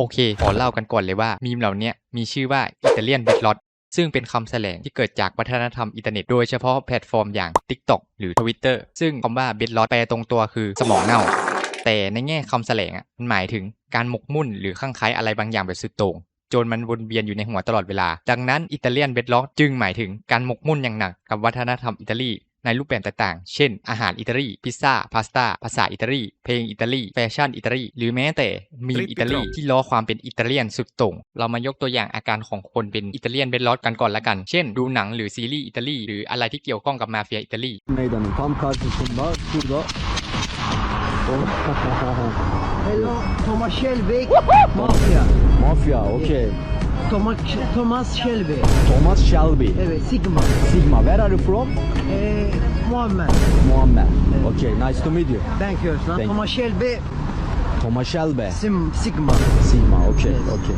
โอเค ขอเล่ากันก่อนเลยว่ามีมเหล่านี้มีชื่อว่าอิตาเลียนเบดล็อตซึ่งเป็นคำแสลงที่เกิดจากวัฒนธรรมอินเทอร์เน็ตโดยเฉพาะแพลตฟอร์มอย่าง TikTok หรือ Twitter ซึ่งคำว่าเบดล็อตแปลตรงตัวคือสมองเน่า แต่ในแง่คำแสลงอะมันหมายถึงการหมกมุ่นหรือข้างไคล้อะไรบางอย่างแบบสุดโต่งจนมันวนเวียนอยู่ในหัวตลอดเวลา ดังนั้นอิตาเลียนเบดล็อกจึงหมายถึงการหมกมุ่นอย่างหนักกับวัฒนธรรมอิตาลี ในรูปแบบต่างๆ เช่น อาหารอิตาลี พิซซ่า พาสต้า ภาษาอิตาลี เพลงอิตาลี แฟชั่นอิตาลี หรือแม้แต่มีมอิตาลีที่ล้อความเป็นอิตาเลียนสุดโต่ง เรามายกตัวอย่างอาการของคนเป็นอิตาเลียนเบดล็อกกันก่อนละกัน เช่น ดูหนังหรือซีรีส์อิตาลี หรืออะไรที่เกี่ยวข้องกับมาเฟียอิตาลี Meydanın tam karşısında şurada. Hello, Thomas Shelby, Mafya. Mafya, okey. Thomas, Thomas Shelby. Thomas Shelby. Evet, Sigma. Sigma, where are you from? Ee, Muammer. Muammer. Okay, nice to meet you. Thank you. Sir. Thank- Thomas Shelby, Thomas Shelby. Sim, Sigma. Sigma, okay, Yes. okay.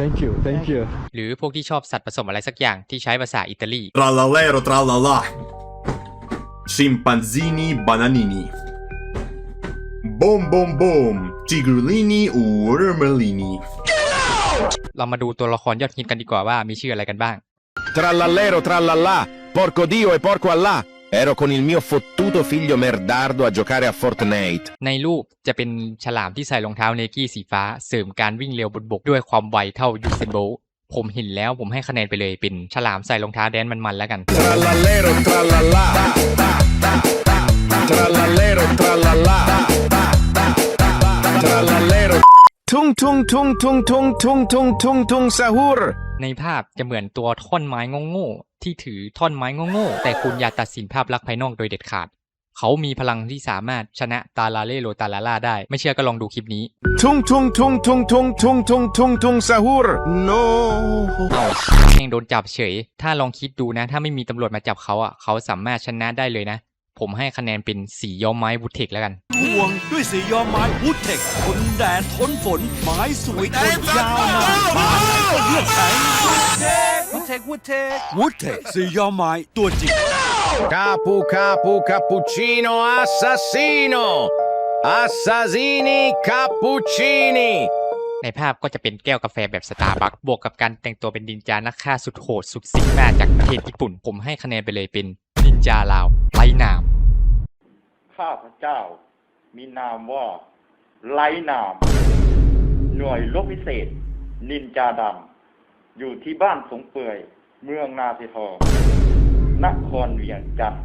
Thank you, thank Thank you. หรือพวกที่ชอบสัตว์ผสมอะไรสักอย่างที่ใช้ภาษาอิตาลี Trallallero trallallà. Scimpanzini bananini. Bom bom bom. Tigrulini urmelini. เรามาดูตัวละครยอดฮิตกันดีกว่าว่ามีชื่ออะไรกันบ้าง Trallallero trallallà, porco Dio e porco Allah. Ero con il mio fottuto figlio merdardo a giocare a Fortnite. ในรูปจะเป็นฉลามที่ใส่รองเท้าเนกี้สีฟ้า เสริมการวิ่งเร็วบนบกด้วยความไวเท่ายูเซนโบลต์ผมเห็นแล้วผมให้คะแนนไปเลยเป็นฉลามใส่รองเท้าแดนมันๆแล้วกัน Trallallero trallallà. Tung tung tung tung tung tung tung tung tung sahur. ในภาพจะเหมือนตัวท่อนไม้โง่ๆที่ถือท่อนไม้โง่ๆแต่คุณอย่าตัดสินภาพลักษณ์ภายนอกโดยเด็ดขาด เขามีพลังที่สามารถชนะตาลาเล่โลตาลาล่าได้ ไม่เชื่อก็ลองดูคลิปนี้ Tung tung tung tung tung tung tung tung tung sahur. No. เอาเองโดนจับเฉย ถ้าลองคิดดูนะ ถ้าไม่มีตำรวจมาจับเขาอะเขาสามารถชนะได้เลยนะ ผมให้คะแนนเป็นสีย้อมไม้วุฒเทคแล้วกันห่วงด้วยสีย้อมไม้วูดเทคทนแดดทนฝน ไม้สวยทนยาวนานไม้ก็เลือดแข็งวูดเทควูดเทควูดเทคสีย้อมไม้ตัวจริง Capu capu cappuccino assassino. Assassini cappuccini. ในภาพก็จะเป็นแก้วกาแฟแบบสตาร์บัคบวกกับการแต่งตัวเป็นนินจานักฆ่าสุดโหดสุดซิกมาจากประเทศญี่ปุ่น ผมให้คะแนนไปเลยเป็นนินจาลาวไร้นาม ข้าพเจ้า มีนามว่าไลนาม หน่วยลบพิเศษ นินจาดำอยู่ที่บ้านสงเปื่อย เมืองนาสิทองนครเวียงจันทร์